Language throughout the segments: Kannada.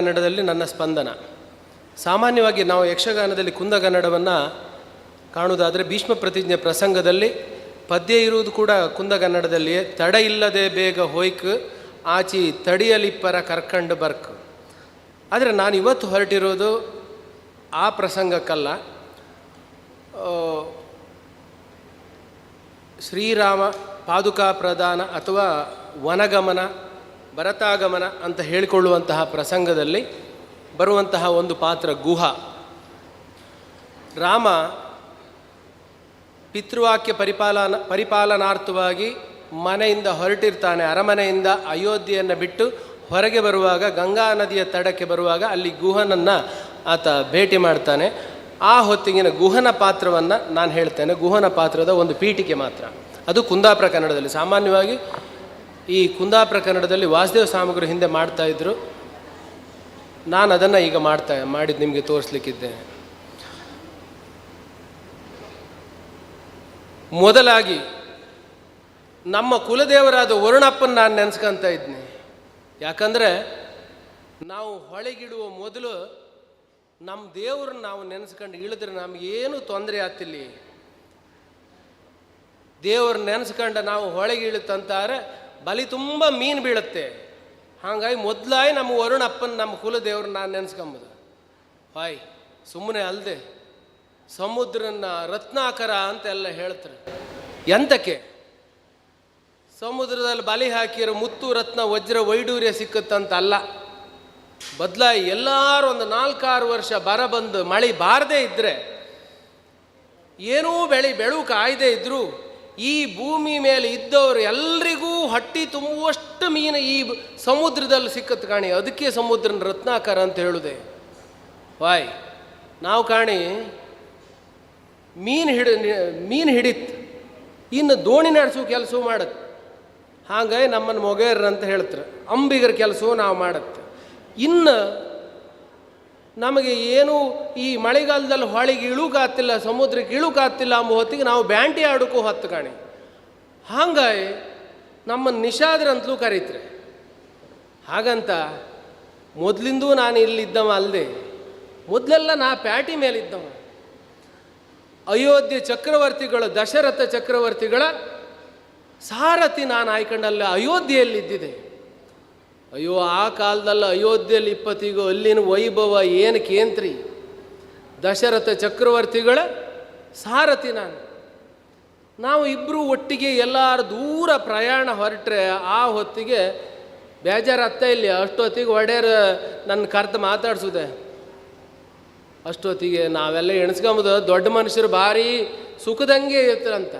ಕನ್ನಡದಲ್ಲಿ ನನ್ನ ಸ್ಪಂದನ. ಸಾಮಾನ್ಯವಾಗಿ ನಾವು ಯಕ್ಷಗಾನದಲ್ಲಿ ಕುಂದಗನ್ನಡವನ್ನು ಕಾಣುವುದಾದರೆ ಭೀಷ್ಮ ಪ್ರತಿಜ್ಞೆ ಪ್ರಸಂಗದಲ್ಲಿ ಪದ್ಯ ಇರುವುದು ಕೂಡ ಕುಂದಗನ್ನಡದಲ್ಲಿಯೇ ತಡ ಇಲ್ಲದೆ ಬೇಗ ಹೋಯ್ಕ್, ಆಚಿ ತಡಿಯಲಿಪ್ಪರ ಕರ್ಕಂಡು ಬರ್ಕ್. ಆದರೆ ನಾನು ಇವತ್ತು ಹೊರಟಿರೋದು ಆ ಪ್ರಸಂಗಕ್ಕಲ್ಲ. ಶ್ರೀರಾಮ ಪಾದುಕಾ ಪ್ರದಾನ ಅಥವಾ ವನಗಮನ ಭರತಾಗಮನ ಅಂತ ಹೇಳಿಕೊಳ್ಳುವಂತಹ ಪ್ರಸಂಗದಲ್ಲಿ ಬರುವಂತಹ ಒಂದು ಪಾತ್ರ ಗುಹ. ರಾಮ ಪಿತೃವಾಕ್ಯ ಪರಿಪಾಲನ, ಪರಿಪಾಲನಾರ್ಥವಾಗಿ ಮನೆಯಿಂದ ಹೊರಟಿರ್ತಾನೆ. ಅರಮನೆಯಿಂದ ಅಯೋಧ್ಯೆಯನ್ನು ಬಿಟ್ಟು ಹೊರಗೆ ಬರುವಾಗ, ಗಂಗಾ ನದಿಯ ತಡಕ್ಕೆ ಬರುವಾಗ ಅಲ್ಲಿ ಗುಹನನ್ನು ಆತ ಭೇಟಿ ಮಾಡ್ತಾನೆ. ಆ ಹೊತ್ತಿಗಿನ ಗುಹನ ಪಾತ್ರವನ್ನು ನಾನು ಹೇಳ್ತೇನೆ. ಗುಹನ ಪಾತ್ರದ ಒಂದು ಪೀಠಿಕೆ ಮಾತ್ರ. ಅದು ಕುಂದಾಪುರ ಕನ್ನಡದಲ್ಲಿ. ಸಾಮಾನ್ಯವಾಗಿ ಈ ಕುಂದಾಪುರ ಕನ್ನಡದಲ್ಲಿ ವಾಸುದೇವ ಸಾಮಗ್ರಿ ಹಿಂದೆ ಮಾಡ್ತಾ ಇದ್ರು. ನಾನು ಅದನ್ನು ಈಗ ಮಾಡ್ತಾ ಮಾಡಿದ್ದು ನಿಮಗೆ ತೋರಿಸ್ಲಿಕ್ಕಿದ್ದೇನೆ ಮೊದಲಾಗಿ ನಮ್ಮ ಕುಲದೇವರಾದ ವರುಣಪ್ಪನ ನಾನು ನೆನೆಸ್ಕೊಂತ ಇದ್ದೀನಿ ಯಾಕಂದರೆ ನಾವು ಹೊಳೆಗಿಡುವ ಮೊದಲು ನಮ್ಮ ದೇವ್ರನ್ನ ನಾವು ನೆನೆಸ್ಕೊಂಡು ಇಳಿದ್ರೆ ನಮಗೇನು ತೊಂದರೆ ಆಗ್ತಿಲ್ಲ. ದೇವ್ರನ್ನ ನೆನೆಸ್ಕೊಂಡು ನಾವು ಹೊಳೆಗೆ ಇಳುತ್ತಂತಾರೆ ಬಲಿ ತುಂಬ ಮೀನು ಬೀಳುತ್ತೆ. ಹಾಗಾಗಿ ಮೊದಲಾಗಿ ನಮ್ಮ ವರುಣಪ್ಪನ ನಮ್ಮ ಕುಲದೇವ್ರನ್ನ ನಾನು ನೆನೆಸ್ಕೊಂಬುದು. ಹಾಯ್ ಸುಮ್ಮನೆ ಅಲ್ಲದೆ ಸಮುದ್ರನ ರತ್ನಾಕರ ಅಂತೆಲ್ಲ ಹೇಳ್ತಾರೆ. ಎಂತಕ್ಕೆ? ಸಮುದ್ರದಲ್ಲಿ ಬಲಿ ಹಾಕಿರೋ ಮುತ್ತು ರತ್ನ ವಜ್ರ ವೈಡೂರ್ಯ ಸಿಕ್ಕತ್ತಂತ ಅಲ್ಲ ಬದಲಾಗಿ ಎಲ್ಲರೂ ಒಂದು ನಾಲ್ಕಾರು ವರ್ಷ ಬರ ಬಂದು ಮಳೆ ಬಾರದೇ ಇದ್ದರೆ ಏನೂ ಬೆಳೆ ಬೆಳು ಕಾಯ್ದೆ ಇದ್ದರೂ ಈ ಭೂಮಿ ಮೇಲೆ ಇದ್ದವರು ಎಲ್ರಿಗೂ ಹಟ್ಟಿ ತುಂಬುವಷ್ಟು ಮೀನು ಈ ಸಮುದ್ರದಲ್ಲಿ ಸಿಕ್ಕತ್ತು ಕಾಣಿ. ಅದಕ್ಕೆ ಸಮುದ್ರನ ರತ್ನಾಕರ ಅಂತ ಹೇಳುದೆ. ವಾಯ್. ನಾವು ಕಾಣಿ, ಮೀನು ಹಿಡ ಮೀನು ಹಿಡಿತ್. ಇನ್ನು ದೋಣಿ ನಡೆಸೋ ಕೆಲಸ ಮಾಡತ್ತೆ ಹಾಗೆ ನಮ್ಮನ್ನು ಮೊಗೇರ್ರ ಅಂತ ಹೇಳ್ತಾರೆ. ಅಂಬಿಗರ ಕೆಲಸವೂ ನಾವು ಮಾಡತ್ತೆ ಇನ್ನು ನಮಗೆ ಏನು ಈ ಮಳೆಗಾಲದಲ್ಲಿ ಹೊಳಿಗೆ ಇಳುಕಾತಿಲ್ಲ ಸಮುದ್ರಕ್ಕೆ ಇಳುಕಾತಿಲ್ಲ ಅಂಬ ಹೊತ್ತಿಗೆ ನಾವು ಬ್ಯಾಂಟಿ ಆಡೋಕ್ಕೂ ಹೊತ್ತು ಕಾಣಿ. ಹಾಗಾಗಿ ನಮ್ಮನ್ನು ನಿಷಾದ್ರಂತಲೂ ಕರೀತಾರೆ. ಹಾಗಂತ ಮೊದಲಿಂದೂ ನಾನು ಇಲ್ಲಿದ್ದವ ಅಲ್ಲದೆ, ಮೊದಲೆಲ್ಲ ನಾ ಪ್ಯಾಟಿ ಮೇಲಿದ್ದವ. ಅಯೋಧ್ಯೆ ಚಕ್ರವರ್ತಿಗಳ, ದಶರಥ ಚಕ್ರವರ್ತಿಗಳ ಸಾರಥಿ ನಾನು ಆಯ್ಕೊಂಡಲ್ಲ ಅಯೋಧ್ಯೆಯಲ್ಲಿದ್ದಿದೆ. ಅಯ್ಯೋ, ಆ ಕಾಲದಲ್ಲಿ ಅಯೋಧ್ಯೆಯಲ್ಲಿ ಇಪ್ಪತ್ತಿಗೂ, ಅಲ್ಲಿನ ವೈಭವ ಏನು ಕೇಂತ್ರಿ ದಶರಥ ಚಕ್ರವರ್ತಿಗಳ ಸಾರಥಿ ನಾನು. ನಾವು ಇಬ್ಬರು ಒಟ್ಟಿಗೆ ಎಲ್ಲರೂ ದೂರ ಪ್ರಯಾಣ ಹೊರಟ್ರೆ ಆ ಹೊತ್ತಿಗೆ ಬೇಜಾರತ್ತ ಇಲ್ಲಿ, ಅಷ್ಟೊತ್ತಿಗೆ ಒಡೆಯರ್ ನನ್ನ ಕರೆದು ಮಾತಾಡ್ಸುದೆ. ಅಷ್ಟೊತ್ತಿಗೆ ನಾವೆಲ್ಲ ಎಣಿಸ್ಕೊಂಬುದು, ದೊಡ್ಡ ಮನುಷ್ಯರು ಭಾರಿ ಸುಖದಂಗೆ ಇರ್ತಾರಂತ.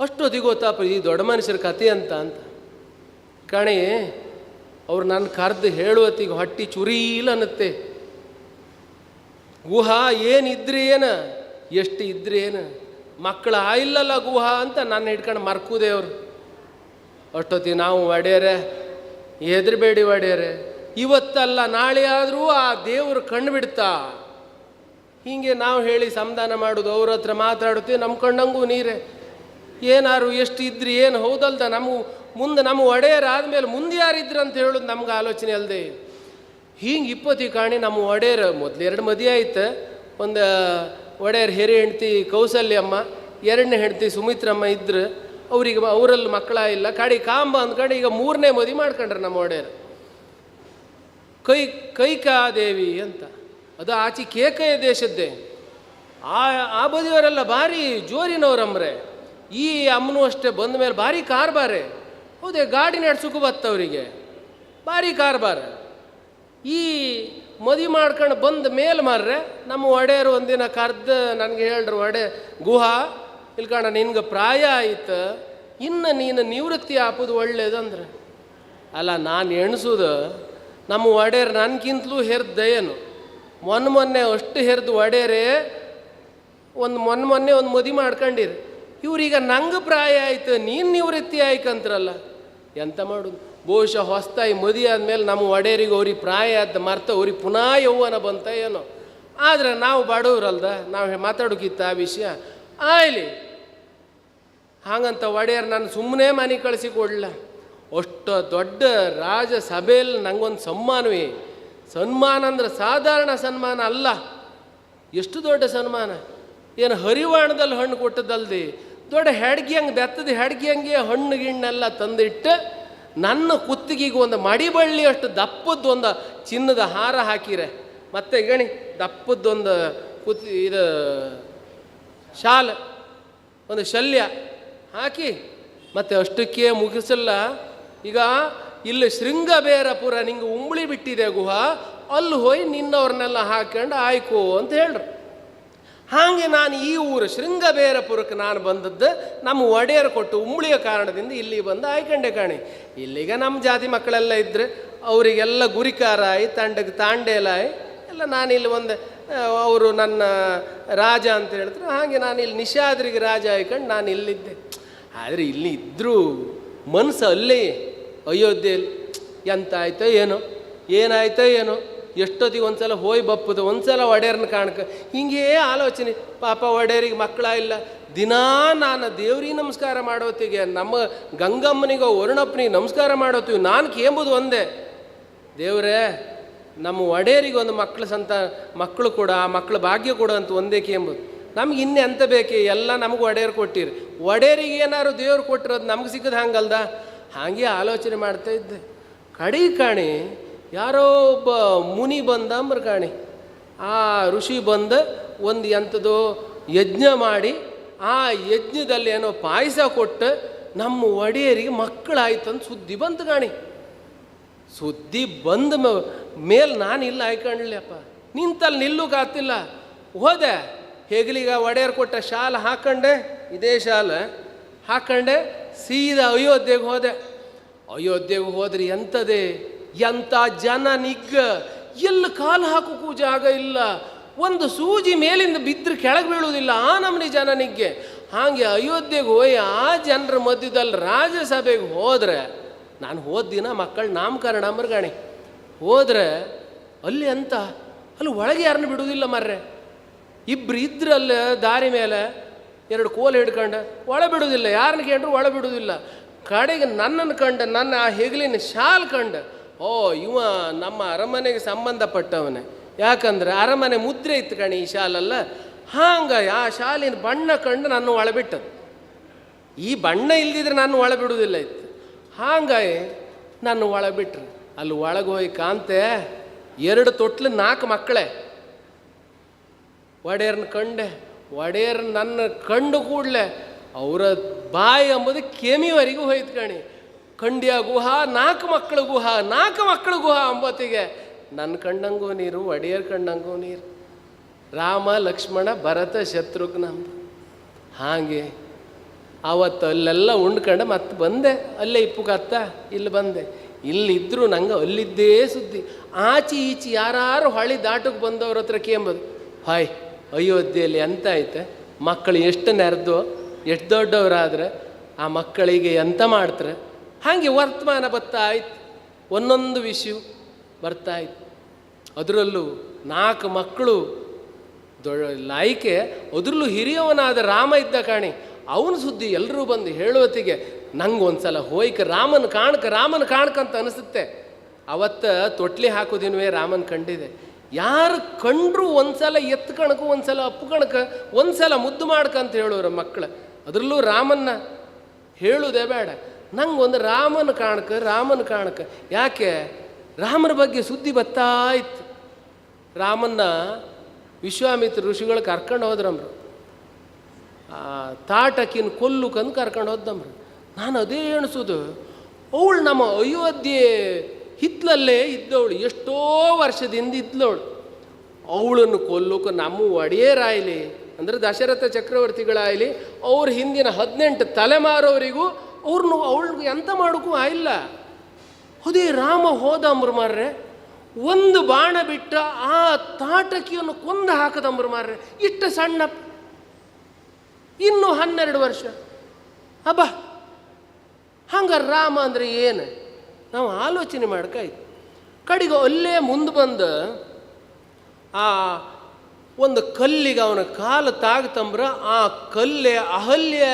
ಅಷ್ಟೊತ್ತಿಗೆ ಗೊತ್ತಾಪ, ಈ ದೊಡ್ಡ ಮನುಷ್ಯರ ಕತೆ ಅಂತ ಅಂತ. ಕಣಿ ಅವ್ರು ನನ್ನ ಕರೆದು ಹೇಳುವತ್ತಿಗೆ ಹೊಟ್ಟಿ ಚುರೀಲ್ ಅನ್ನತ್ತೆ. ಗುಹಾ ಏನಿದ್ರಿ ಏನ? ಎಷ್ಟು ಇದ್ರಿ ಏನ? ಮಕ್ಕಳು ಆಯಿಲ್ಲಲ್ಲ ಗುಹಾ ಅಂತ ನನ್ನ ಹಿಡ್ಕೊಂಡು ಮರ್ಕೂದೆ ಅವರು. ಅಷ್ಟೊತ್ತಿ ನಾವು ಒಡೆಯರೆ, ಹೆದರ್ಬೇಡಿ ಒಡೆಯರೆ, ಇವತ್ತಲ್ಲ ನಾಳೆ ಆದರೂ ಆ ದೇವರು ಕಣ್ಣು ಬಿಡ್ತಾ? ಹೀಗೆ ನಾವು ಹೇಳಿ ಸಂಧಾನ ಮಾಡೋದು, ಅವ್ರ ಹತ್ರ ಮಾತಾಡುತ್ತೆ ನಮ್ಮ ಕಣ್ಣಂಗೂ ನೀರೇ. ಏನಾರು ಎಷ್ಟು ಇದ್ರಿ ಏನು? ಹೌದಲ್ದ ನಮ್ಮ ಮುಂದೆ ನಮ್ಮ ಒಡೆಯರ್ ಆದಮೇಲೆ ಮುಂದೆ ಯಾರಿದ್ರು ಅಂತ ಹೇಳೋದು ನಮ್ಗೆ ಆಲೋಚನೆ ಅಲ್ಲದೆ ಹಿಂಗೆ ಇಪ್ಪತ್ತಿ ಕಾಣಿ ನಮ್ಮ ಒಡೆಯರ ಮೊದಲು ಎರಡು ಮದಿ ಆಯ್ತು. ಒಂದು ಒಡೆಯರ್ ಹಿರಿ ಹೆಂಡ್ತಿ ಕೌಸಲ್ಯಮ್ಮ ಎರಡನೇ ಹೆಂಡ್ತಿ ಸುಮಿತ್ರಮ್ಮ ಇದ್ರು. ಅವ್ರಿಗೆ ಅವರಲ್ಲಿ ಮಕ್ಕಳ ಇಲ್ಲ ಕಾಡಿ ಕಾಂಬ ಅಂದ್ಕೊಂಡು ಈಗ ಮೂರನೇ ಮದುವೆ ಮಾಡ್ಕೊಂಡ್ರೆ ನಮ್ಮ ಒಡೆಯರ್. ಕೈ ಕೈಕಾದೇವಿ ಅಂತ. ಅದು ಆಚೆ ಕೇಕಯ ದೇಶದ್ದೇ. ಆ ಆ ಬದಿಯವರೆಲ್ಲ ಭಾರಿ ಜೋರಿನವ್ರಮ್ರೆ ಈ ಅಮ್ಮನೂ ಅಷ್ಟೇ ಬಂದ ಮೇಲೆ ಭಾರಿ ಕಾರ್ಬಾರೆ. ಹೌದೇ, ಗಾಡಿ ನಡ್ಸೋಕ್ಕೂ ಬತ್ತವರಿಗೆ ಭಾರಿ ಕಾರ್ಬಾರ. ಈ ಮದುವೆ ಮಾಡ್ಕೊಂಡು ಬಂದ ಮೇಲೆ ಮಾರ್ರೆ, ನಮ್ಮ ಒಡೆಯರು ಒಂದಿನ ಕರ್ದು ನನಗೆ ಹೇಳ್ರು ಒಡೆ, ಗುಹಾ ಇಲ್ಕಂಡ ನಿನ್ಗೆ ಪ್ರಾಯ ಆಯ್ತು. ಇನ್ನು ನೀನು ನಿವೃತ್ತಿ ಹಾಕೋದು ಒಳ್ಳೇದಂದ್ರೆ ಅಲ್ಲ, ನಾನು ಎಣಿಸೋದು, ನಮ್ಮ ಒಡೆಯರ್ ನನಗಿಂತಲೂ ಹೆರ್ದಯ್ಯನು ಮೊನ್ನೆ ಮೊನ್ನೆ ಅಷ್ಟು ಹೆರ್ದು ಒಡೆಯರೇ ಒಂದು ಮೊನ್ನೆ ಮೊನ್ನೆ ಒಂದು ಮದುವೆ ಮಾಡ್ಕೊಂಡಿರಿ. ಇವ್ರೀಗ ನಂಗೆ ಪ್ರಾಯ ಆಯ್ತು, ನೀನು ನಿವೃತ್ತಿ ಆಯ್ಕಂತ್ರಲ್ಲ. ಎಂತ ಮಾಡೋದು ಬಹುಶಃ ಹೊಸ್ತಾಯಿ ಮದಿ ಆದಮೇಲೆ ನಮ್ಮ ಒಡೆಯರಿಗೆ ಅವ್ರಿಗೆ ಪ್ರಾಯ ಆದ ಮರ್ತ ಅವ್ರಿಗೆ ಪುನಃ ಯೌವನ ಬಂತ ಏನೋ. ಆದರೆ ನಾವು ಬಡವ್ರಲ್ದ, ನಾವು ಮಾತಾಡೋಕಿತ್ತ ಆ ವಿಷಯ. ಆಯ್ಲಿ ಹಾಗಂತ ಒಡೆಯರ್ ನಾನು ಸುಮ್ಮನೆ ಮನೆ ಕಳಿಸಿ ಕೊಡಲ. ಅಷ್ಟು ದೊಡ್ಡ ರಾಜ ಸಭೆಯಲ್ಲಿ ನಂಗೊಂದು ಸನ್ಮಾನವೇ ಸನ್ಮಾನ ಅಂದ್ರೆ ಸಾಧಾರಣ ಸನ್ಮಾನ ಅಲ್ಲ. ಎಷ್ಟು ದೊಡ್ಡ ಸನ್ಮಾನ? ಏನು ಹರಿವಾಣದಲ್ಲಿ ಹಣ್ಣು ಕೊಟ್ಟದಲ್ದಿ ದೊಡ್ಡ ಹೆಡ್ಗಿ ಹಂಗೆ ಬೆತ್ತದ ಹೆಡ್ಗಿ ಹಂಗೆ ಹಣ್ಣು ಗಿಣ್ಣೆಲ್ಲ ತಂದಿಟ್ಟು ನನ್ನ ಕುತ್ತಿಗೆಗೆ ಒಂದು ಮಡಿಬಳ್ಳಿ ಅಷ್ಟು ದಪ್ಪದ್ದೊಂದು ಚಿನ್ನದ ಹಾರ ಹಾಕಿರೆ. ಮತ್ತೆ ಗಣಿ ದಪ್ಪದ್ದೊಂದು ಕುತ್ತಿ ಇದು ಶಾಲ್, ಒಂದು ಶಲ್ಯ ಹಾಕಿ ಮತ್ತೆ ಅಷ್ಟಕ್ಕೆ ಮುಗಿಸಲ್ಲ. ಈಗ ಇಲ್ಲಿ ಶೃಂಗಬೇರಪುರ ನಿಂಗೆ ಉಂಬಳಿ ಬಿಟ್ಟಿದೆ ಗುಹ, ಅಲ್ಲಿ ಹೋಗಿ ನಿನ್ನವ್ರನ್ನೆಲ್ಲ ಹಾಕೊಂಡು ಆಯ್ಕೋ ಅಂತ ಹೇಳ್ರು. ಹಾಗೆ ನಾನು ಈ ಊರು ಶೃಂಗಬೇರಪುರಕ್ಕೆ ನಾನು ಬಂದದ್ದು ನಮ್ಮ ಒಡೆಯರು ಕೊಟ್ಟು ಉಂಬಳಿಯ ಕಾರಣದಿಂದ ಇಲ್ಲಿ ಬಂದು ಆಯ್ಕೊಂಡೆ ಕಾಣಿ. ಇಲ್ಲಿಗೆ ನಮ್ಮ ಜಾತಿ ಮಕ್ಕಳೆಲ್ಲ ಇದ್ದರೆ ಅವರಿಗೆಲ್ಲ ಗುರಿಕಾರಾಯಿ ತಂಡಕ್ಕೆ ತಾಂಡೇಲಾಯಿ ಎಲ್ಲ ನಾನಿಲ್ಲಿ ಒಂದು ಅವರು ನನ್ನ ರಾಜ ಅಂತ ಹೇಳಿದ್ರು. ಹಾಗೆ ನಾನು ಇಲ್ಲಿ ನಿಷಾದ್ರಿಗೆ ರಾಜ ಆಯ್ಕೊಂಡು ನಾನು ಇಲ್ಲಿದ್ದೆ. ಆದರೆ ಇಲ್ಲಿ ಇದ್ದರೂ ಮನಸ್ಸು ಅಲ್ಲೇ ಅಯೋಧ್ಯೆಯಲ್ಲಿ ಎಂತಾಯ್ತೋ ಏನೋ, ಏನಾಯ್ತೋ ಏನೋ. ಎಷ್ಟೊತ್ತಿಗೆ ಒಂದ್ಸಲ ಹೋಯ್ ಬಪ್ಪದು ಒಂದು ಸಲ ಒಡೆಯರ್ನ ಕಾಣಕ ಹಿಂಗೇ ಆಲೋಚನೆ. ಪಾಪ ಒಡೆಯರಿಗೆ ಮಕ್ಕಳ ಇಲ್ಲ. ದಿನಾ ನಾನು ದೇವ್ರಿಗೆ ನಮಸ್ಕಾರ ಮಾಡೋತ್ತಿಗೆ, ನಮ್ಮ ಗಂಗಮ್ಮನಿಗೋ ವರುಣಪ್ಪನಿಗೆ ನಮಸ್ಕಾರ ಮಾಡೋತ್ತೀವಿ ನಾನು ಕೇಂಬುದು ಒಂದೇ. ದೇವರೇ, ನಮ್ಮ ಒಡೆಯರಿಗೆ ಒಂದು ಮಕ್ಕಳ ಸಂತ ಮಕ್ಕಳು ಕೂಡ, ಆ ಮಕ್ಕಳ ಭಾಗ್ಯ ಕೊಡು ಅಂತ ಒಂದೇ ಕೇಂಬುದು. ನಮ್ಗೆ ಇನ್ನೇ ಅಂತ ಬೇಕೆ? ಎಲ್ಲ ನಮಗೆ ಒಡೆಯರು ಕೊಟ್ಟಿರಿ. ಒಡೆಯರಿಗೆ ಏನಾದ್ರು ದೇವ್ರು ಕೊಟ್ಟಿರೋದು ನಮ್ಗೆ ಸಿಕ್ಕದ ಹಂಗಲ್ದ? ಹಾಗೆ ಆಲೋಚನೆ ಮಾಡ್ತಾ ಇದ್ದೆ. ಕಡಿ ಕಾಣಿ ಯಾರೋ ಒಬ್ಬ ಮುನಿ ಬಂದ ಮೃಗಾಣಿ. ಆ ಋಷಿ ಬಂದ ಒಂದು ಎಂಥದ್ದು ಯಜ್ಞ ಮಾಡಿ, ಆ ಯಜ್ಞದಲ್ಲಿ ಏನೋ ಪಾಯಸ ಕೊಟ್ಟು ನಮ್ಮ ಒಡೆಯರಿಗೆ ಮಕ್ಕಳಾಯ್ತು ಅಂತ ಸುದ್ದಿ ಬಂತು ಕಾಣಿ ಸುದ್ದಿ ಬಂದ ಮೇಲೆ ನಾನು ಇಲ್ಲ ಆಯ್ಕೊಂಡ್ಲಪ್ಪ ನಿಂತಲ್ಲಿ ನಿಲ್ಲುಕಾತಿಲ್ಲ ಹೋದೆ. ಹೆಗಲಿಗೆ ಒಡೆಯರ್ ಕೊಟ್ಟ ಶಾಲ ಹಾಕೊಂಡೆ, ಇದೇ ಶಾಲ ಹಾಕೊಂಡೆ, ಸೀದಾ ಅಯೋಧ್ಯೆಗೆ ಹೋದೆ. ಅಯೋಧ್ಯೆಗೆ ಹೋದ್ರೆ ಎಂಥದೇ ಎಂಥ ಜನ ನಿಗ್ಗ? ಎಲ್ಲಿ ಕಾಲು ಹಾಕೋಕ್ಕೂ ಜಾಗ ಇಲ್ಲ. ಒಂದು ಸೂಜಿ ಮೇಲಿಂದ ಬಿದ್ದರೆ ಕೆಳಗೆ ಬೀಳುವುದಿಲ್ಲ ಆ ನಮನಿ ಜನ ನಿಗ್ಗೆ. ಹಾಗೆ ಅಯೋಧ್ಯೆಗೆ ಹೋಗಿ ಆ ಜನರ ಮಧ್ಯದಲ್ಲಿ ರಾಜ್ಯಸಭೆಗೆ ಹೋದರೆ, ನಾನು ಹೋದ ದಿನ ಮಕ್ಕಳ ನಾಮಕರಣ ಮರ್ಗಾಣಿ ಹೋದರೆ ಅಲ್ಲಿ ಅಂತ ಅಲ್ಲಿ ಒಳಗೆ ಯಾರನ್ನು ಬಿಡುವುದಿಲ್ಲ ಮರ್ರೆ. ಇಬ್ಬರು ಇದ್ರಲ್ಲ ದಾರಿ ಮೇಲೆ ಎರಡು ಕೋಲು ಹಿಡ್ಕೊಂಡು, ಒಳ ಬಿಡುವುದಿಲ್ಲ. ಯಾರನ್ನ ಕೇಳಿದ್ರು ಒಳ ಬಿಡುವುದಿಲ್ಲ. ಕಡೆಗೆ ನನ್ನನ್ನು ಕಂಡ, ನನ್ನ ಆ ಹೆಗಲಿನ ಶಾಲ್ ಕಂಡ ಓ, ಇವ ನಮ್ಮ ಅರಮನೆಗೆ ಸಂಬಂಧಪಟ್ಟವನೇ. ಯಾಕಂದ್ರೆ ಅರಮನೆ ಮುದ್ರೆ ಇತ್ತು ಕಣಿ ಈ ಶಾಲಲ್ಲ. ಹಾಂಗ ಆ ಶಾಲಿನ ಬಣ್ಣ ಕಂಡು ನನ್ನ ಒಳಬಿಟ್ಟದು ಈ ಬಣ್ಣ ಇಲ್ದಿದ್ರೆ ನಾನು ಒಳಬಿಡುವುದಿಲ್ಲ ಇತ್ತು. ಹಾಂಗಾಗಿ ನಾನು ಒಳ ಬಿಟ್ರು ಅಲ್ಲಿ ಒಳಗೆ ಹೋಗಿ ಕಾಂತೆ, ಎರಡು ತೊಟ್ಲು ನಾಲ್ಕು ಮಕ್ಕಳೇ. ಒಡೆಯರ್ನ ಕಂಡೆ, ಒಡೆಯರ್ ನನ್ನ ಕಂಡು ಕೂಡಲೇ, ಅವರ ಬಾಯಿ ಎಂಬುದು ಕೆಮಿವರೆಗೂ ಹೋಯ್ತು ಕಣಿ. ಕಂಡ್ಯ ಗುಹ, ನಾಲ್ಕು ಮಕ್ಕಳು ಗುಹ, ನಾಲ್ಕು ಮಕ್ಕಳು ಗುಹ ಅಂಬತ್ತಿಗೆ ನನ್ನ ಕಂಡಂಗೂ ನೀರು, ಒಡೆಯರ್ ಕಂಡಂಗೂ ನೀರು. ರಾಮ, ಲಕ್ಷ್ಮಣ, ಭರತ, ಶತ್ರುಘ್ನ ಹಾಗೆ ಅವತ್ತು ಅಲ್ಲೆಲ್ಲ ಉಂಡ್ಕಂಡು ಮತ್ತೆ ಬಂದೆ. ಅಲ್ಲೇ ಇಪ್ಪುಕತ್ತ ಇಲ್ಲಿ ಬಂದೆ. ಇಲ್ಲಿದ್ದರೂ ನಂಗೆ ಅಲ್ಲಿದ್ದೇ ಸುದ್ದಿ. ಆಚೆ ಈಚೆ ಯಾರು ಹೊಳಿ ದಾಟಕ್ಕೆ ಬಂದವ್ರ ಹತ್ರ ಕೇಂಬದು. ಹಾಯ್, ಅಯೋಧ್ಯೆಯಲ್ಲಿ ಎಂತ ಐತೆ? ಮಕ್ಕಳು ಎಷ್ಟು ನೆರೆದು ಎಷ್ಟು ದೊಡ್ಡವರಾದ್ರೆ, ಆ ಮಕ್ಕಳಿಗೆ ಎಂತ ಮಾಡ್ತಾರೆ? ಹಾಗೆ ವರ್ತಮಾನ ಬರ್ತಾ ಇತ್ತು ಒಂದೊಂದು ವಿಷಯ ಬರ್ತಾ ಇತ್ತು ಅದರಲ್ಲೂ ನಾಲ್ಕು ಮಕ್ಕಳು ದೊಡ್ಡ ಲಾಯ್ಕೆ, ಅದರಲ್ಲೂ ಹಿರಿಯವನಾದ ರಾಮ ಇದ್ದ ಕಾಣಿ. ಅವನ ಸುದ್ದಿ ಎಲ್ಲರೂ ಬಂದು ಹೇಳುವತ್ತಿಗೆ, ನಂಗೆ ಒಂದ್ಸಲ ಹೋಯ್ಕ, ರಾಮನ ಕಾಣಕ, ರಾಮನ ಕಾಣ್ಕಂತ ಅನಿಸುತ್ತೆ. ಅವತ್ತ ತೊಟ್ಲಿ ಹಾಕೋದಿನವೇ ರಾಮನ ಕಂಡಿದೆ. ಯಾರು ಕಂಡ್ರು ಒಂದ್ಸಲ ಎತ್ತು ಕಣಕು, ಒಂದ್ಸಲ ಅಪ್ಪು ಕಣಕ, ಒಂದ್ಸಲ ಮುದ್ದು ಮಾಡ್ಕಂತ ಹೇಳೋರು ಮಕ್ಕಳು. ಅದರಲ್ಲೂ ರಾಮನ್ನ ಹೇಳುವುದೇ ಬೇಡ. ನಂಗೆ ಒಂದು ರಾಮನ ಕಾಣಕ ರಾಮನ ಕಾಣಕ ಯಾಕೆ? ರಾಮನ ಬಗ್ಗೆ ಸುದ್ದಿ ಬರ್ತಾ ಇತ್ತು. ರಾಮನ್ನ ವಿಶ್ವಾಮಿತ್ರ ಋಷಿಗಳು ಕರ್ಕೊಂಡು ಆ, ತಾಟಕಿನ ಕೊಲ್ಲುಕಂದು ಕರ್ಕೊಂಡು ಹೋದ್ರು ನಾನು ಅದೇ ಎಣಿಸೋದು, ಅವಳು ನಮ್ಮ ಅಯೋಧ್ಯೆ ಹಿತ್ಲಲ್ಲೇ ಇದ್ದವಳು, ಎಷ್ಟೋ ವರ್ಷದಿಂದ ಇದ್ಲವಳು ಅವಳನ್ನು ಕೊಲ್ಲೋಕೆ ನಮ್ಮ ಒಡೆಯರಾಯ್ಲಿ, ಅಂದರೆ ದಶರಥ ಚಕ್ರವರ್ತಿಗಳಾಗಲಿ ಅವ್ರ ಹಿಂದಿನ ಹದಿನೆಂಟು ತಲೆಮಾರವರಿಗೂ ಅವ್ರನ್ನ ಅವಳಿಗೆ ಎಂತ ಮಾಡೋಕ್ಕೂ ಆಯಿಲ್ಲ. ಅದೇ ರಾಮ ಹೋದ ಮಾರ್ರೆ ಒಂದು ಬಾಣ ಬಿಟ್ಟ ಆ ತಾಟಕಿಯನ್ನು ಕೊಂದು ಹಾಕದ ಮಾರ್ರೆ ಇಷ್ಟ ಸಣ್ಣ ಇನ್ನು ಹನ್ನೆರಡು ವರ್ಷ. ಅಬ್ಬ, ಹಂಗ ರಾಮ ಅಂದರೆ ಏನು? ನಾವು ಆಲೋಚನೆ ಮಾಡ್ಕಾಯ್ತು. ಕಡೆಗೆ ಅಲ್ಲೇ ಮುಂದೆ ಬಂದು, ಆ ಒಂದು ಕಲ್ಲಿಗೆ ಅವನ ಕಾಲು ತಾಗ್ತಂಬ್ರ, ಆ ಕಲ್ಲೇ ಅಹಲ್ಯ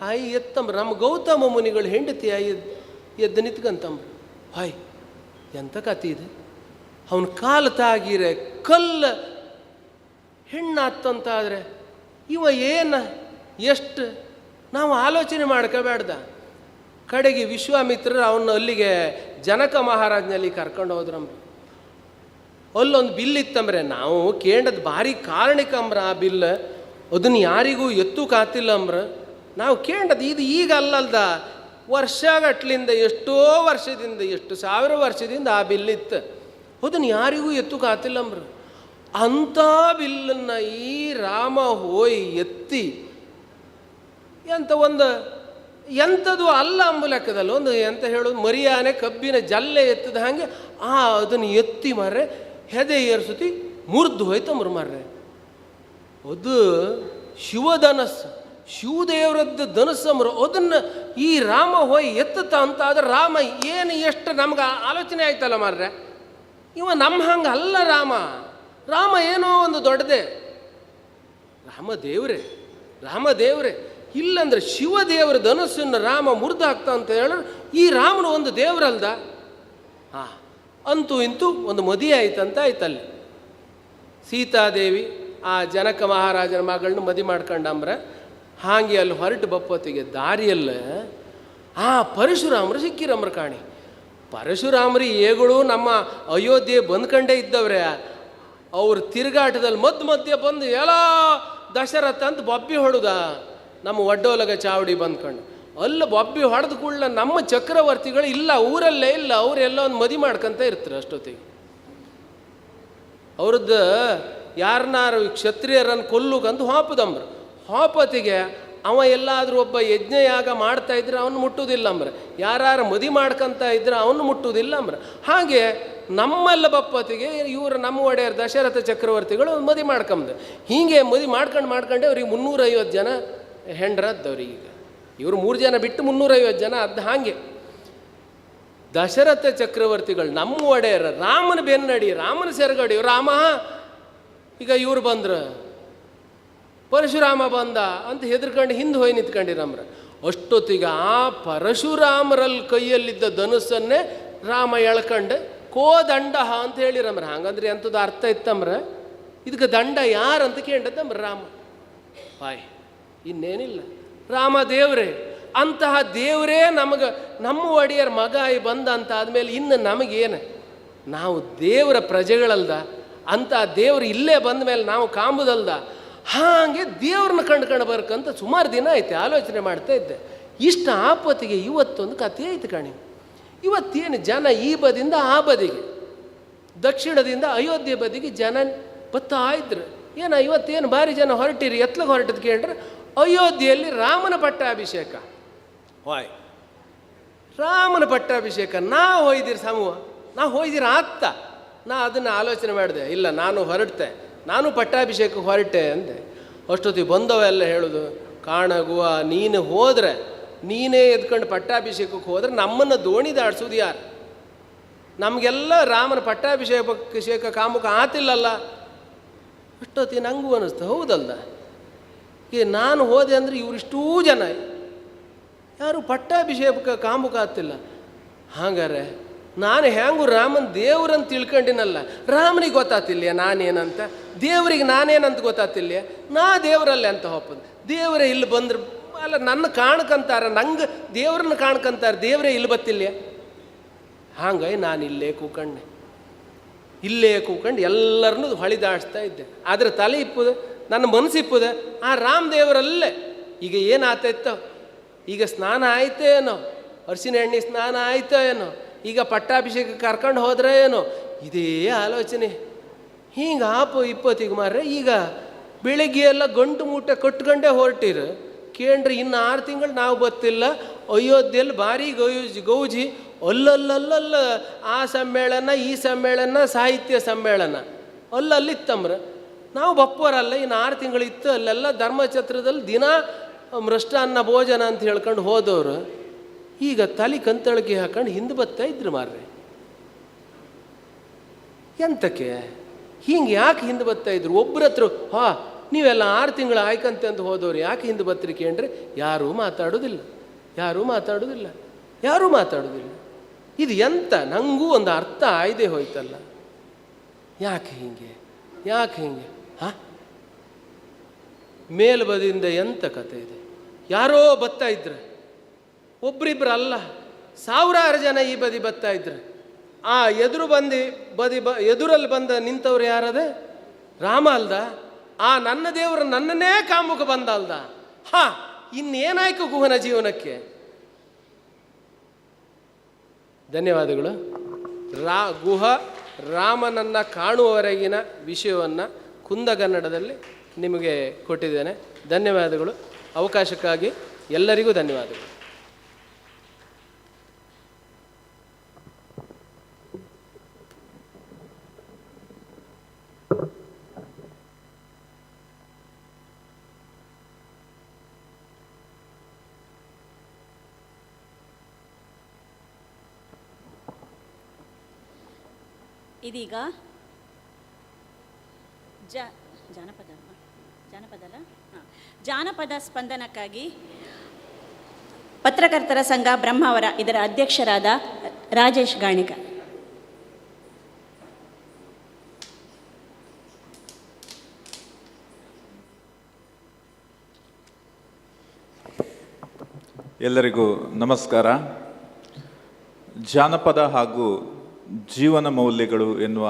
ಹಾಯ್ ಎತ್ತಂಬ್ರ. ನಮ್ಮ ಗೌತಮ ಮುನಿಗಳು ಹೆಂಡತಿ ಆಯ್ ಎದ್ದು ನಿಂತ್ಕಂತಂಬ್ರ. ಹಾಯ್ ಎಂಥ ಕತೆ ಇದೆ? ಅವನ ಕಾಲು ತಾಗಿರೆ ಕಲ್ಲು ಹೆಣ್ಣಾತಂತಾದರೆ ಇವ ಏನು, ಎಷ್ಟು? ನಾವು ಆಲೋಚನೆ ಮಾಡ್ಕೋಬೇಡ್ದ ಕಡೆಗೆ ವಿಶ್ವಾಮಿತ್ರರು ಅವನ್ನ ಅಲ್ಲಿಗೆ ಜನಕ ಮಹಾರಾಜನಲ್ಲಿ ಕರ್ಕೊಂಡು ಹೋದ್ರಂಬ್ರ. ಅಲ್ಲೊಂದು ಬಿಲ್ ಇತ್ತಂಬ್ರೆ, ನಾವು ಕೇಂಡದ ಭಾರಿ ಕಾರಣಕ್ಕಂಬ್ರ ಆ ಬಿಲ್ ಅದನ್ನ ಯಾರಿಗೂ ಎತ್ತು ಕಾತಿಲ್ಲ ಅಂಬ್ರ ನಾವು ಕೇಂಡದ ಇದು ಈಗ ಅಲ್ಲಲ್ದ ವರ್ಷಗಟ್ಲಿಂದ ಎಷ್ಟೋ ವರ್ಷದಿಂದ, ಎಷ್ಟು ಸಾವಿರ ವರ್ಷದಿಂದ ಆ ಬಿಲ್ ಇತ್ತು. ಅದನ್ನ ಯಾರಿಗೂ ಎತ್ತು ಕಾತಿಲ್ಲ ಅಂಬ್ರು. ಅಂಥ ಬಿಲ್ಲನ್ನು ಈ ರಾಮ ಹೋಯ್ ಎತ್ತಿ ಎಂತ ಒಂದು, ಎಂಥದ್ದು ಅಲ್ಲ ಅಂಬು ಲೆಕ್ಕದಲ್ಲಿ ಒಂದು ಎಂತ ಹೇಳೋದು, ಮರಿಯಾನೆ ಕಬ್ಬಿನ ಜಲ್ಲೆ ಎತ್ತದ ಹಾಗೆ ಆ ಅದನ್ನು ಎತ್ತಿ ಮಾರ್ರೆ, ಹೆದೆ ಏರ್ಸುತ್ತಿ ಮುರಿದು ಅಂಬ್ರು ಮಾರ್ರೆ. ಅದು ಶಿವಧನಸ್ಸು. ಶಿವದೇವರದ್ದು ಧನುಸಮರು ಅದನ್ನು ಈ ರಾಮ ಹೋಯ್ ಎತ್ತತ ಅಂತ ಆದ್ರೆ ರಾಮ ಏನು ಎಷ್ಟು ನಮ್ಗೆ ಆಲೋಚನೆ ಆಯ್ತಲ್ಲ ಮಾರ್ರೆ? ಇವ ನಮ್ಮ ಹಂಗೆ ಅಲ್ಲ ರಾಮ. ರಾಮ ಏನೋ ಒಂದು ದೊಡ್ಡದೆ. ರಾಮ ದೇವ್ರೆ ರಾಮ ದೇವ್ರೆ. ಇಲ್ಲಂದ್ರೆ ಶಿವದೇವರ ಧನಸ್ಸನ್ನು ರಾಮ ಮುರಿದು ಹಾಕ್ತಾ ಅಂತ ಹೇಳಿದ್ರೆ ಈ ರಾಮನು ಒಂದು ದೇವರಲ್ದ? ಆ, ಅಂತೂ ಇಂತೂ ಒಂದು ಮದುವೆ ಆಯ್ತಂತ ಆಯ್ತಲ್ಲಿ ಸೀತಾದೇವಿ, ಆ ಜನಕ ಮಹಾರಾಜನ ಮಗಳನ್ನ ಮದಿ ಮಾಡ್ಕೊಂಡಂಬ್ರೆ. ಹಾಗೆ ಅಲ್ಲಿ ಹೊರಟು ಬಪ್ಪತ್ತಿಗೆ ದಾರಿಯಲ್ಲ, ಆ ಪರಶುರಾಮರು ಸಿಕ್ಕಿರಮ್ರ ಕಾಣಿ. ಪರಶುರಾಮರಿ ಏಗಳು ನಮ್ಮ ಅಯೋಧ್ಯೆ ಬಂದ್ಕಂಡೇ ಇದ್ದವ್ರೆ. ಅವ್ರ ತಿರುಗಾಟದಲ್ಲಿ ಮಧ್ಯ ಮಧ್ಯೆ ಬಂದು ಎಲ್ಲ ದಶರಥ ಅಂತ ಬೊಬ್ಬಿ ಹೊಡುದ. ನಮ್ಮ ಒಡ್ಡೋಲಗ ಚಾವಡಿ ಬಂದ್ಕೊಂಡು. ಅಲ್ಲ ಬೊಬ್ಬಿ ಹೊಡೆದ ಕೂಡಲ ನಮ್ಮ ಚಕ್ರವರ್ತಿಗಳು ಇಲ್ಲ, ಊರಲ್ಲೇ ಇಲ್ಲ ಅವರೆಲ್ಲ ಒಂದು ಮದಿ ಮಾಡ್ಕೊಂತ ಇರ್ತಾರೆ ಅಷ್ಟೊತ್ತಿಗೆ. ಅವ್ರದ್ದು ಯಾರನ್ನಾರು ಕ್ಷತ್ರಿಯರನ್ನು ಕೊಲ್ಲುಗಂದು ಹಾಪದಂಬ್ರ ಹಾಪತಿಗೆ ಅವ ಎಲ್ಲಾದರೂ ಒಬ್ಬ ಯಜ್ಞಯಾಗ ಮಾಡ್ತಾ ಇದ್ರೆ ಅವನು ಮುಟ್ಟುವುದಿಲ್ಲ ಅಂಬ್ರೆ. ಯಾರು ಮದಿ ಮಾಡ್ಕೊಂತ ಇದ್ರೆ ಅವನು ಮುಟ್ಟುವುದಿಲ್ಲ ಅಂಬ್ರೆ. ಹಾಗೆ ನಮ್ಮಲ್ಲ ಬಪ್ಪತಿಗೆ ಇವರು ನಮ್ಮ ಒಡೆಯರ್ ದಶರಥ ಚಕ್ರವರ್ತಿಗಳು ಮದಿ ಮಾಡ್ಕೊಂಬ್ದು ಹೀಗೆ ಮದಿ ಮಾಡ್ಕೊಂಡು ಮಾಡ್ಕೊಂಡೆ ಅವ್ರಿಗೆ ಮುನ್ನೂರೈವತ್ತು ಜನ ಹೆಂಡ್ರದ್ದವ್ರಿಗೆ ಈಗ. ಇವರು ಮೂರು ಜನ ಬಿಟ್ಟು ಮುನ್ನೂರೈವತ್ತು ಜನ ಅದ್ದು ಹಾಗೆ. ದಶರಥ ಚಕ್ರವರ್ತಿಗಳು ನಮ್ಮ ಒಡೆಯರ್ ರಾಮನ ಬೆನ್ನಡಿ, ರಾಮನ ಸೆರಗಡಿ, ರಾಮ, ಈಗ ಇವ್ರು ಬಂದ್ರು. ಪರಶುರಾಮ ಬಂದ ಅಂತ ಹೆದರ್ಕೊಂಡು ಹಿಂದೆ ಹೋಗಿ ನಿಂತ್ಕೊಂಡಿರಮ್ರ ಅಷ್ಟೊತ್ತಿಗೆ ಆ ಪರಶುರಾಮರಲ್ಲಿ ಕೈಯಲ್ಲಿದ್ದ ಧನುಸ್ಸನ್ನೇ ರಾಮ ಎಳ್ಕಂಡು, ಕೋ ದಂಡ ಅಂತ ಹೇಳಿರಮ್ರ ಹಂಗಂದ್ರೆ ಎಂಥದ್ದು ಅರ್ಥ ಇತ್ತಮ್ರ ಇದಕ್ಕೆ ದಂಡ ಯಾರು ಅಂತ ಕೇಂಡದ್ದಮ್ರ ರಾಮ. ಬಾಯ್ ಇನ್ನೇನಿಲ್ಲ. ರಾಮ ದೇವ್ರೆ, ಅಂತಹ ದೇವರೇ ನಮಗೆ, ನಮ್ಮ ಒಡೆಯರ್ ಮಗ ಬಂದ ಅಂತ ಆದಮೇಲೆ ಇನ್ನು ನಮಗೇನು? ನಾವು ದೇವರ ಪ್ರಜೆಗಳಲ್ದ ಅಂತಹ ದೇವರು ಇಲ್ಲೇ ಬಂದ ಮೇಲೆ ನಾವು ಕಾಂಬುದಲ್ದ ಹಾಗೆ ದೇವ್ರನ್ನ ಕಂಡು ಬರ್ಕಂತ ಸುಮಾರು ದಿನ ಐತೆ ಆಲೋಚನೆ ಮಾಡ್ತಾ ಇದ್ದೆ. ಇಷ್ಟು ಆಪತ್ತಿಗೆ ಇವತ್ತೊಂದು ಕಥೆ ಐತೆ ಕಣಿ. ಇವತ್ತೇನು ಜನ ಈ ಬದಿಯಿಂದ ಆ ಬದಿಗೆ ದಕ್ಷಿಣದಿಂದ ಅಯೋಧ್ಯೆ ಬದಿಗೆ ಜನ ಬತ್ತಾ ಇದ್ರು. ಏನ ಇವತ್ತೇನು ಭಾರಿ ಜನ ಹೊರಟಿರಿ ಎತ್ಲಗೆ ಹೊರಟದ್ ಕೇಳ್ರೆ. ಅಯೋಧ್ಯೆಯಲ್ಲಿ ರಾಮನ ಪಟ್ಟಾಭಿಷೇಕ. ಹೋಯ್ ರಾಮನ ಪಟ್ಟಾಭಿಷೇಕ. ನಾ ಹೋಯ್ದಿರಿ ಸಮೂಹ. ನಾ ಹೋಯ್ದಿರ ಆತ್ತ. ನಾ ಅದನ್ನು ಆಲೋಚನೆ ಮಾಡಿದೆ ಇಲ್ಲ ನಾನು ಹೊರಡ್ತೆ. ನಾನು ಪಟ್ಟಾಭಿಷೇಕಕ್ಕೆ ಹೊರಟೆ ಅಂದೆ. ಅಷ್ಟೊತ್ತಿಗೆ ಬಂದವೆಲ್ಲ ಹೇಳೋದು ಕಾಣಗುವ ನೀನು ಹೋದರೆ, ನೀನೇ ಎದ್ಕೊಂಡು ಪಟ್ಟಾಭಿಷೇಕಕ್ಕೆ ಹೋದರೆ ನಮ್ಮನ್ನು ದೋಣಿ ದಾಡ್ಸೋದು ಯಾರು? ನಮಗೆಲ್ಲ ರಾಮನ ಪಟ್ಟಾಭಿಷೇಕ ಕಾಮುಖ ಕಾಮುಕ ಆತಿಲ್ಲಲ್ಲ? ಅಷ್ಟೊತ್ತಿ ನಂಗೂ ಅನ್ನಿಸ್ತು ಹೌದಲ್ದ? ಈ ನಾನು ಹೋದೆ ಅಂದರೆ ಇವರಿಷ್ಟೂ ಜನ. ಯಾರು ಪಟ್ಟಾಭಿಷೇಕ ಕಾಮುಕ ಆತಿಲ್ಲ. ಹಾಗಾರೆ ನಾನು ಹೆಂಗು ರಾಮನ್ ದೇವ್ರಂತ ತಿಳ್ಕೊಂಡಿನಲ್ಲ, ರಾಮನಿಗೆ ಗೊತ್ತಾತಿಲ್ಲ ನಾನೇನಂತ? ದೇವರಿಗೆ ನಾನೇನಂತ ಗೊತ್ತಾತಿಲ್ಲ ನಾ ದೇವರಲ್ಲೇ ಅಂತ ಹೋಗ್ಬೋದು ದೇವರೇ ಇಲ್ಲಿ ಬಂದ್ರೆ ಅಲ್ಲ, ನನ್ನ ಕಾಣ್ಕಂತಾರ, ನಂಗೆ ದೇವ್ರನ್ನ ಕಾಣ್ಕಂತಾರೆ, ದೇವರೇ ಇಲ್ಲಿ ಬತ್ತಿಲ್ಲ ಹಾಂಗೈ ನಾನು ಇಲ್ಲೇ ಕೂಕಂಡೆ. ಇಲ್ಲೇ ಕೂಕಂಡು, ಎಲ್ಲರನ್ನೂ ಹೊಳಿದಾಡಿಸ್ತಾ ಇದ್ದೆ. ಆದರೆ ತಲೆ ಇಪ್ಪುದು, ನನ್ನ ಮನಸ್ಸು ಇಪ್ಪುದೆ, ಆ ರಾಮದೇವರಲ್ಲೇ. ಈಗ ಏನಾತೈತೋ ಈಗ ಸ್ನಾನ ಆಯ್ತೇನೋ? ಏನೋ ಅರಿಶಿನ ಎಣ್ಣೆ ಸ್ನಾನ ಆಯ್ತೋ ಏನೋ ಈಗ ಪಟ್ಟಾಭಿಷೇಕ ಕರ್ಕೊಂಡು ಹೋದ್ರೆ ಏನು? ಇದೇ ಆಲೋಚನೆ. ಹಿಂಗೆ ಆಪು ಇಪ್ಪತ್ತಿಗೆ ಮಾರ್ರೆ, ಈಗ ಬೆಳಿಗ್ಗೆ ಎಲ್ಲ ಗಂಟು ಮೂಟೆ ಕಟ್ಕೊಂಡೇ ಹೊರಟಿರು. ಕೇಳ್ರಿ, ಇನ್ನು ಆರು ತಿಂಗಳು ನಾವು ಗೊತ್ತಿಲ್ಲ ಅಯೋಧ್ಯೆಯಲ್ಲಿ ಭಾರಿ ಗೌಜಿ ಗೌಜಿ. ಅಲ್ಲಲ್ಲಲ್ಲಲ್ಲ ಆ ಸಮ್ಮೇಳನ, ಈ ಸಮ್ಮೇಳನ, ಸಾಹಿತ್ಯ ಸಮ್ಮೇಳನ. ಅಲ್ಲಲ್ಲಿತ್ತಮ್ರ ನಾವು ಬಪ್ಪೋರಲ್ಲ ಇನ್ನು ಆರು ತಿಂಗಳಿತ್ತು ಅಲ್ಲೆಲ್ಲ ಧರ್ಮಛತ್ರದಲ್ಲಿ ದಿನ ಮೃಷ್ಟಾನ್ನ ಭೋಜನ ಅಂತ ಹೇಳ್ಕೊಂಡು ಹೋದವರು. ಈಗ ತಲೆ ಕಂತಳಕ್ಕೆ ಹಾಕೊಂಡು ಹಿಂದೆ ಬರ್ತಾ ಇದ್ರು ಮಾರ್ರೆ. ಎಂತಕ್ಕೆ? ಹಿಂಗೆ ಯಾಕೆ ಹಿಂದೆ ಬರ್ತಾ ಇದ್ರು? ಒಬ್ಬರ ಹತ್ರ, ಹಾ, ನೀವೆಲ್ಲ ಆರು ತಿಂಗಳು ಆಯ್ಕಂತೆ ಅಂತ ಹೋದವ್ರು ಯಾಕೆ ಹಿಂದೆ ಬತ್ತರಿ ಕೇಳ್ರೆ ಯಾರೂ ಮಾತಾಡೋದಿಲ್ಲ. ಯಾರೂ ಮಾತಾಡೋದಿಲ್ಲ. ಯಾರೂ ಮಾತಾಡೋದಿಲ್ಲ. ಇದು ಎಂತ? ನನಗೂ ಒಂದು ಅರ್ಥ ಆಯ್ದೆ ಹೋಯ್ತಲ್ಲ. ಯಾಕೆ ಹೀಗೆ? ಯಾಕೆ ಹೀಗೆ? ಹಾ? ಮೇಲ್ಬದಿಂದ ಎಂಥ ಕತೆ ಇದೆ? ಯಾರೋ ಬತ್ತಾ ಇದ್ರೆ. ಒಬ್ರಿಬ್ರು ಅಲ್ಲ ಸಾವಿರಾರು ಜನ ಈ ಬದಿ ಬತ್ತಾ ಇದ್ರು. ಆ ಎದುರು ಬಂದು, ಬದಿ ಬ, ಎದುರಲ್ಲಿ ಬಂದ ನಿಂತವ್ರು ಯಾರದ? ರಾಮ ಅಲ್ದ ಆ ನನ್ನ ದೇವರು ನನ್ನನ್ನೇ ಕಾಮುಕ ಬಂದ ಅಲ್ದ ಹಾ, ಇನ್ನೇನಾಯ್ತು ಗುಹನ ಜೀವನಕ್ಕೆ? ಧನ್ಯವಾದಗಳು. ರಾ, ಗುಹ ರಾಮನನ್ನು ಕಾಣುವವರೆಗಿನ ವಿಷಯವನ್ನು ಕುಂದಗನ್ನಡದಲ್ಲಿ ನಿಮಗೆ ಕೊಟ್ಟಿದ್ದೇನೆ. ಧನ್ಯವಾದಗಳು. ಅವಕಾಶಕ್ಕಾಗಿ ಎಲ್ಲರಿಗೂ ಧನ್ಯವಾದಗಳು. ಇದೀಗ ಜ, ಜಾನಪದ ಅಲ್ವಾ? ಜಾನಪದ ಅಲ್ಲ? ಹಾಂ. ಜಾನಪದ ಸ್ಪಂದನಕ್ಕಾಗಿ ಪತ್ರಕರ್ತರ ಸಂಘ ಬ್ರಹ್ಮಾವರ ಇದರ ಅಧ್ಯಕ್ಷರಾದ ರಾಜೇಶ್ ಗಾಣಿಕ ಎಲ್ಲರಿಗೂ ನಮಸ್ಕಾರ. ಜಾನಪದ ಹಾಗೂ ಜೀವನ ಮೌಲ್ಯಗಳು ಎನ್ನುವ